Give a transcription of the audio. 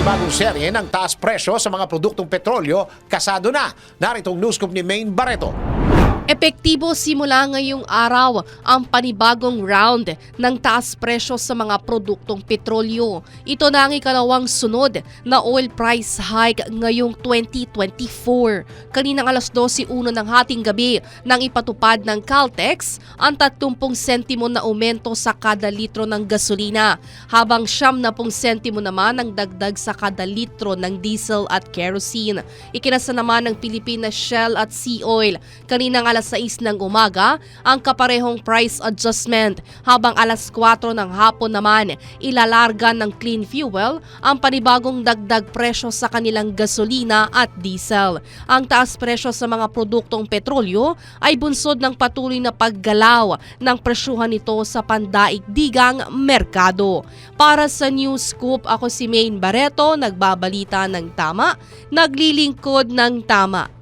panibagong serye ng taas presyo sa mga produktong petrolyo kasado na. Naritong newscoop ni Maine Barreto. Epektibo simula ngayong araw ang panibagong round ng taas presyo sa mga produktong petrolyo. Ito na ang ikalawang sunod na oil price hike ngayong 2024. Kaninang alas 12.01 ng hating gabi nang ipatupad ng Caltex ang 30 sentimo na aumento sa kada litro ng gasolina habang 70 sentimo naman ang dagdag sa kada litro ng diesel at kerosene. Ikinasa naman ng Pilipinas Shell at Sea Oil kaninang alas 6 ng umaga ang kaparehong price adjustment habang alas 4 ng hapon naman ilalarga ng clean fuel ang panibagong dagdag presyo sa kanilang gasolina at diesel. Ang taas presyo sa mga produktong petrolyo ay bunsod ng patuloy na paggalaw ng presyuhan nito sa pandaigdigang merkado. Para sa News Scoop, ako si Maine Barreto, nagbabalita ng tama, naglilingkod ng tama.